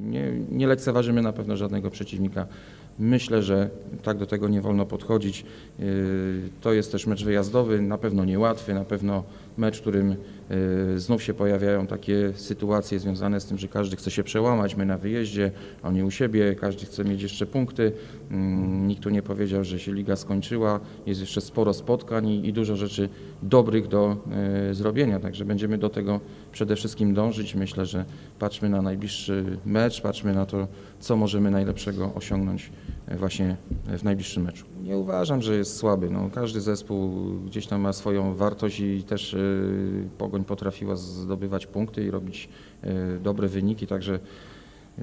Nie, nie lekceważymy na pewno żadnego przeciwnika. Myślę, że tak do tego nie wolno podchodzić. Yy, To jest też mecz wyjazdowy, na pewno niełatwy, na pewno mecz, w którym yy, znów się pojawiają takie sytuacje związane z tym, że każdy chce się przełamać. My na wyjeździe, oni u siebie, każdy chce mieć jeszcze punkty. Mm, Nikt tu nie powiedział, że się liga skończyła. Jest jeszcze sporo spotkań i, dużo rzeczy dobrych do yy, zrobienia, także będziemy do tego przede wszystkim dążyć. Myślę, że patrzmy na najbliższy mecz, patrzmy na to, co możemy najlepszego osiągnąć e, właśnie w najbliższym meczu. Nie uważam, że jest słaby. No, każdy zespół gdzieś tam ma swoją wartość i też e, Pogoń potrafiła zdobywać punkty i robić e, dobre wyniki, także e,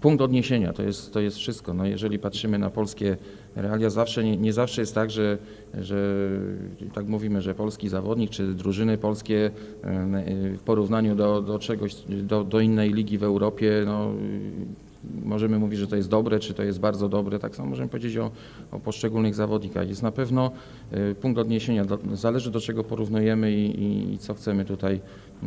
punkt odniesienia to jest, to jest wszystko. No, jeżeli patrzymy na polskie realia, zawsze, nie, nie zawsze jest tak, że, że tak mówimy, że polski zawodnik czy drużyny polskie e, w porównaniu do, do czegoś, do, do innej ligi w Europie, no, możemy mówić, że to jest dobre, czy to jest bardzo dobre. Tak samo możemy powiedzieć o, o poszczególnych zawodnikach. Jest na pewno e, punkt odniesienia, zależy do czego porównujemy i, i, i co chcemy tutaj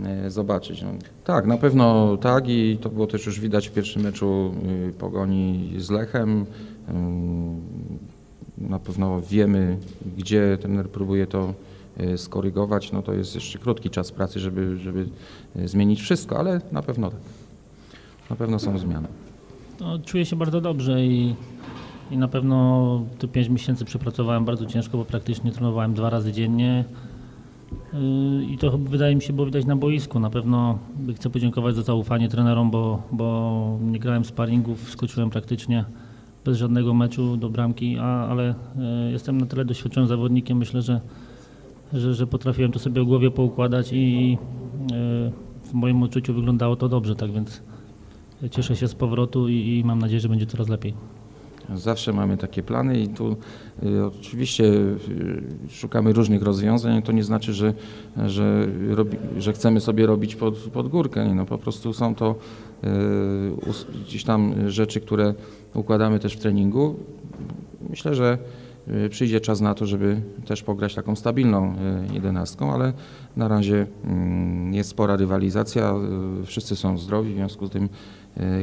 e, zobaczyć. No, tak, na pewno tak i to było też już widać w pierwszym meczu y, Pogoni z Lechem. Na pewno wiemy, gdzie trener próbuje to y, skorygować. No to jest jeszcze krótki czas pracy, żeby, żeby y, zmienić wszystko, ale na pewno tak. Na pewno są zmiany. No, czuję się bardzo dobrze i, i na pewno te 5 miesięcy przepracowałem bardzo ciężko, bo praktycznie trenowałem dwa razy dziennie. Yy, I to wydaje mi się było widać na boisku. Na pewno chcę podziękować za zaufanie trenerom, bo, bo nie grałem sparingów, skoczyłem praktycznie bez żadnego meczu do bramki, a, ale yy, jestem na tyle doświadczonym zawodnikiem, myślę, że, że, że potrafiłem to sobie w głowie poukładać i yy, w moim odczuciu wyglądało to dobrze, tak więc cieszę się z powrotu i, i mam nadzieję, że będzie coraz lepiej. Zawsze mamy takie plany i tu y, oczywiście y, szukamy różnych rozwiązań. To nie znaczy, że, że, robi, że chcemy sobie robić pod, pod górkę. No, po prostu są to y, gdzieś tam rzeczy, które układamy też w treningu. Myślę, że y, przyjdzie czas na to, żeby też pograć taką stabilną y, jedenastką, ale na razie mm, jest spora rywalizacja, y, wszyscy są zdrowi, w związku z tym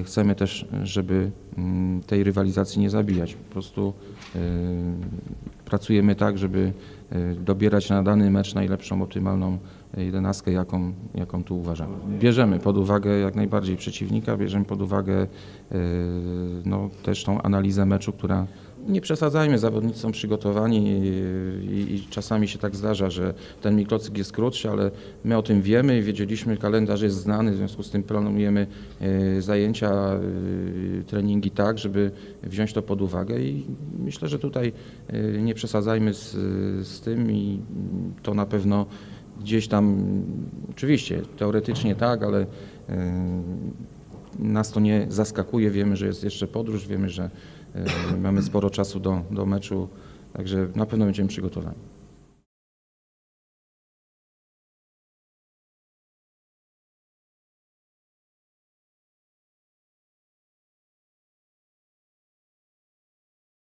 chcemy też, żeby mm, tej rywalizacji nie zabijać. Po prostu y, pracujemy tak, żeby y, dobierać na dany mecz najlepszą, optymalną jedenastkę, jaką, jaką tu uważamy. Bierzemy pod uwagę jak najbardziej przeciwnika, bierzemy pod uwagę no, też tą analizę meczu, która nie przesadzajmy, zawodnicy są przygotowani i czasami się tak zdarza, że ten mikrocyk jest krótszy, ale my o tym wiemy i wiedzieliśmy, kalendarz jest znany, w związku z tym planujemy e, zajęcia, e, treningi tak, żeby wziąć to pod uwagę. I myślę, że tutaj e, nie przesadzajmy z, z tym i to na pewno gdzieś tam, oczywiście teoretycznie tak, ale nas to nie zaskakuje, wiemy, że jest jeszcze podróż, wiemy, że mamy sporo czasu do, do meczu, także na pewno będziemy przygotowani.